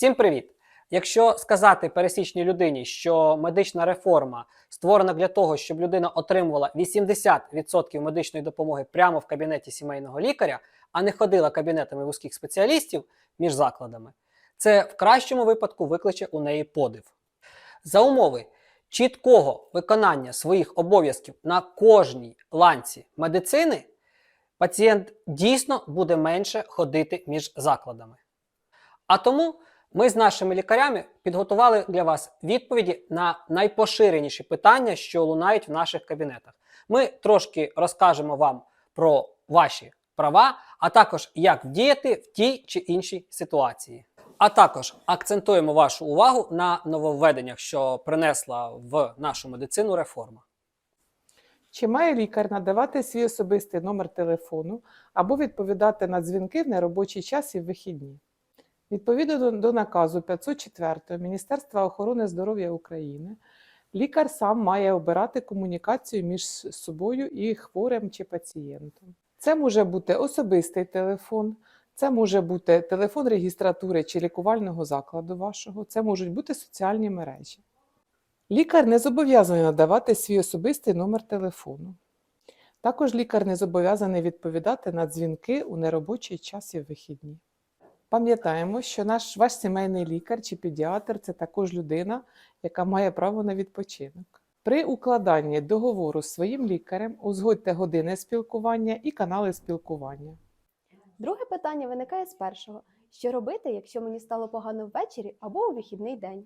Всім привіт! Якщо сказати пересічній людині, що медична реформа створена для того, щоб людина отримувала 80% медичної допомоги прямо в кабінеті сімейного лікаря, а не ходила кабінетами вузьких спеціалістів між закладами, це в кращому випадку викличе у неї подив. За умови чіткого виконання своїх обов'язків на кожній ланці медицини, пацієнт дійсно буде менше ходити між закладами. А тому ми з нашими лікарями підготували для вас відповіді на найпоширеніші питання, що лунають в наших кабінетах. Ми трошки розкажемо вам про ваші права, а також як діяти в тій чи іншій ситуації. А також акцентуємо вашу увагу на нововведеннях, що принесла в нашу медицину реформа. Чи має лікар надавати свій особистий номер телефону або відповідати на дзвінки в неробочий час і в вихідні? Відповідно до, наказу 504 Міністерства охорони здоров'я України, лікар сам має обирати комунікацію між собою і хворим чи пацієнтом. Це може бути особистий телефон, це може бути телефон регістратури чи лікувального закладу вашого, це можуть бути соціальні мережі. Лікар не зобов'язаний надавати свій особистий номер телефону. Також лікар не зобов'язаний відповідати на дзвінки у неробочий час і вихідні. Пам'ятаємо, що наш ваш сімейний лікар чи педіатр це також людина, яка має право на відпочинок. При укладанні договору з своїм лікарем узгодьте години спілкування і канали спілкування. Друге питання виникає з першого: що робити, якщо мені стало погано ввечері або у вихідний день?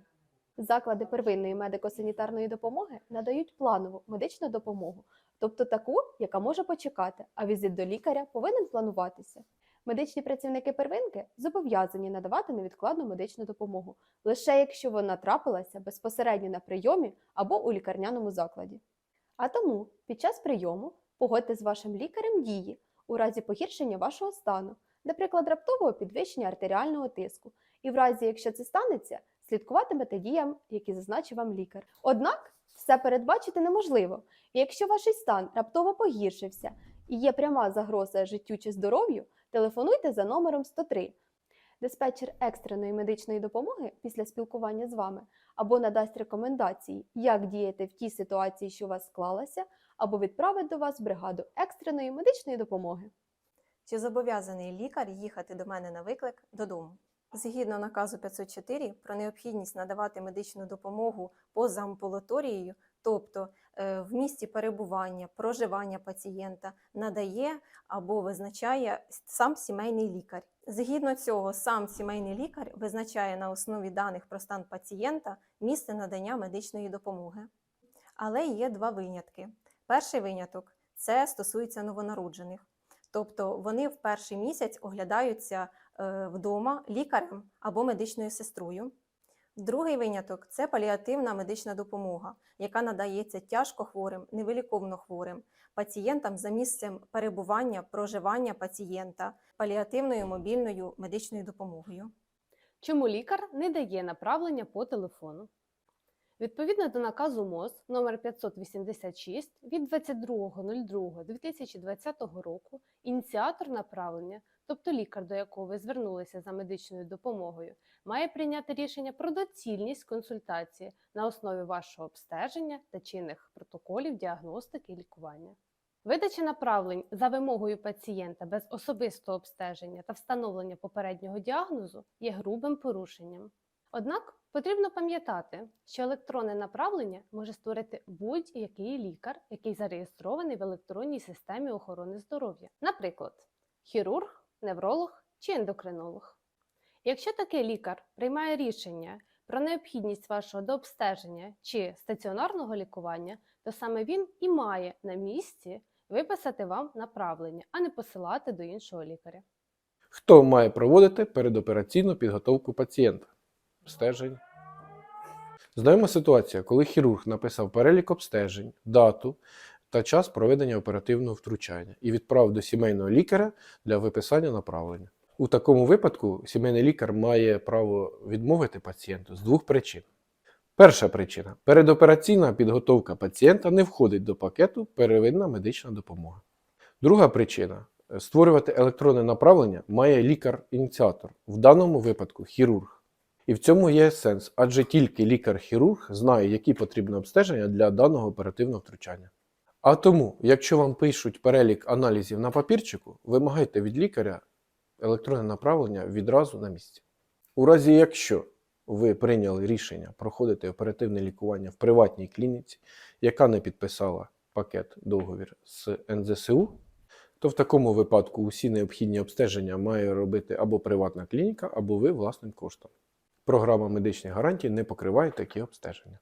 Заклади первинної медико-санітарної допомоги надають планову медичну допомогу, тобто таку, яка може почекати, а візит до лікаря повинен плануватися. Медичні працівники первинки зобов'язані надавати невідкладну медичну допомогу, лише якщо вона трапилася безпосередньо на прийомі або у лікарняному закладі. А тому під час прийому погодьте з вашим лікарем дії у разі погіршення вашого стану, наприклад, раптового підвищення артеріального тиску, і в разі, якщо це станеться, слідкуватимете діям, які зазначив вам лікар. Однак все передбачити неможливо, і якщо ваш стан раптово погіршився і є пряма загроза життю чи здоров'ю, телефонуйте за номером 103. Диспетчер екстреної медичної допомоги після спілкування з вами або надасть рекомендації, як діяти в тій ситуації, що у вас склалася, або відправить до вас бригаду екстреної медичної допомоги. Чи зобов'язаний лікар їхати до мене на виклик додому? Згідно наказу 504 про необхідність надавати медичну допомогу поза амбулаторією, тобто е, в місці перебування, проживання пацієнта, надає або визначає сам сімейний лікар. Згідно цього, сам сімейний лікар визначає на основі даних про стан пацієнта місце надання медичної допомоги. Але є два винятки. Перший виняток це стосується новонароджених. Тобто вони в перший місяць оглядаються е, вдома лікарем або медичною сестрою. Другий виняток це паліативна медична допомога, яка надається тяжко хворим, невиліковно хворим пацієнтам за місцем перебування, проживання пацієнта паліативною мобільною медичною допомогою. Чому лікар не дає направлення по телефону? Відповідно до наказу МОЗ номер 586 від 22.02.2020 року ініціатор направлення, тобто лікар, до якого ви звернулися за медичною допомогою, має прийняти рішення про доцільність консультації на основі вашого обстеження та чинних протоколів діагностики і лікування. Видача направлень за вимогою пацієнта без особистого обстеження та встановлення попереднього діагнозу є грубим порушенням. Однак потрібно пам'ятати, що електронне направлення може створити будь-який лікар, який зареєстрований в електронній системі охорони здоров'я, наприклад, хірург, невролог чи ендокринолог. Якщо такий лікар приймає рішення про необхідність вашого дообстеження чи стаціонарного лікування, то саме він і має на місці виписати вам направлення, а не посилати до іншого лікаря. Хто має проводити передопераційну підготовку пацієнта? Обстежень. Знаємо ситуацію, коли хірург написав перелік обстежень, дату та час проведення оперативного втручання і відправив до сімейного лікаря для виписання направлення. У такому випадку сімейний лікар має право відмовити пацієнту з двох причин. Перша причина передопераційна підготовка пацієнта не входить до пакету первинна медична допомога. Друга причина створювати електронне направлення має лікар-ініціатор, в даному випадку хірург. І в цьому є сенс, адже тільки лікар-хірург знає, які потрібні обстеження для даного оперативного втручання. А тому, якщо вам пишуть перелік аналізів на папірчику, вимагайте від лікаря електронне направлення відразу на місці. У разі, якщо ви прийняли рішення проходити оперативне лікування в приватній клініці, яка не підписала пакет договір з НЗСУ, то в такому випадку усі необхідні обстеження має робити або приватна клініка, або ви власним коштом. Програма медичних гарантій не покриває такі обстеження.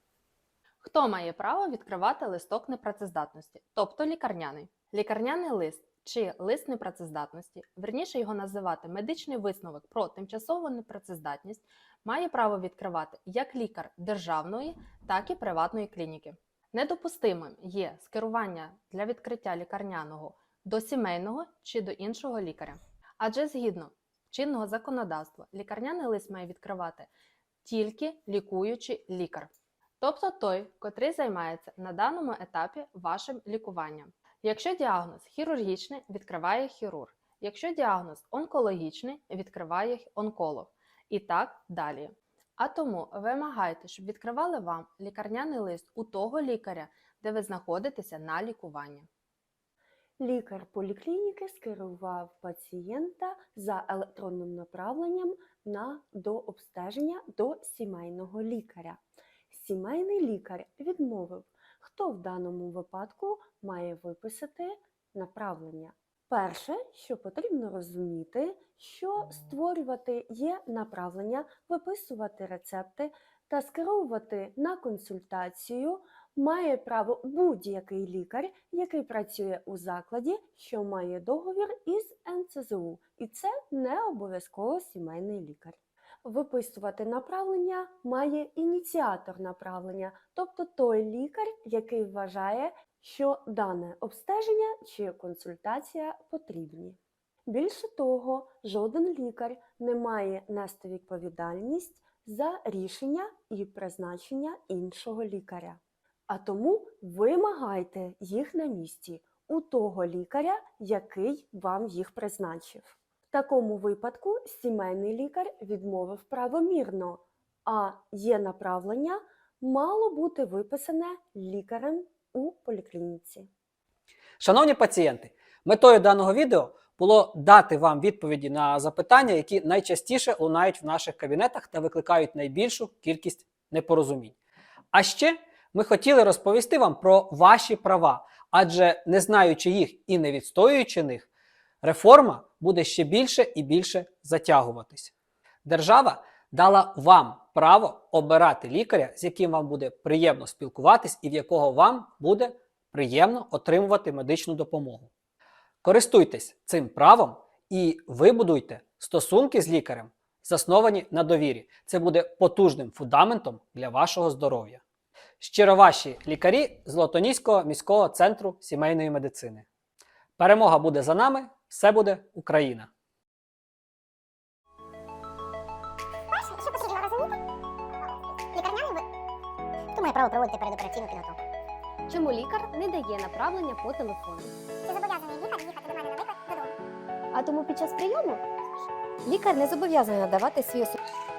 Хто має право відкривати листок непрацездатності, тобто лікарняний? Лікарняний лист чи лист непрацездатності, верніше його називати медичний висновок про тимчасову непрацездатність, має право відкривати як лікар державної, так і приватної клініки. Недопустимим є скерування для відкриття лікарняного до сімейного чи до іншого лікаря. Адже згідно чинного законодавства, лікарняний лист має відкривати тільки лікуючий лікар тобто той, котрий займається на даному етапі вашим лікуванням. Якщо діагноз хірургічний, відкриває хірург. Якщо діагноз онкологічний, відкриває онколог. І так далі. А тому вимагайте, щоб відкривали вам лікарняний лист у того лікаря, де ви знаходитеся на лікуванні. Лікар поліклініки скерував пацієнта за електронним направленням на дообстеження до сімейного лікаря. Сімейний лікар відмовив, хто в даному випадку має виписати направлення. Перше, що потрібно розуміти, що створювати є направлення, виписувати рецепти та скеровувати на консультацію має право будь-який лікар, який працює у закладі, що має договір із НЦЗУ, і це не обов'язково сімейний лікар. Виписувати направлення має ініціатор направлення, тобто той лікар, який вважає, що дане обстеження чи консультація потрібні. Більше того, жоден лікар не має нести відповідальність за рішення і призначення іншого лікаря. А тому вимагайте їх на місці у того лікаря, який вам їх призначив. Такому випадку сімейний лікар відмовив правомірно, а є направлення мало бути виписане лікарем у поліклініці. Шановні пацієнти, метою даного відео було дати вам відповіді на запитання, які найчастіше лунають в наших кабінетах та викликають найбільшу кількість непорозумінь. А ще ми хотіли розповісти вам про ваші права, адже не знаючи їх і не відстоюючи них, реформа буде ще більше і більше затягуватись. Держава дала вам право обирати лікаря, з яким вам буде приємно спілкуватись і в якого вам буде приємно отримувати медичну допомогу. Користуйтесь цим правом і вибудуйте стосунки з лікарем, засновані на довірі. Це буде потужним фундаментом для вашого здоров'я. Щиро ваші лікарі Золотоніського міського центру сімейної медицини. Перемога буде за нами, все буде Україна! Перше, що потрібно розуміти, лікарняний ви... Хто має право проводити передопераційну підготовку? Чому лікар не дає направлення по телефону? Чи зобов'язаний лікар їхати до мене на виклик додому? А тому під час прийому лікар не зобов'язаний надавати свій особистий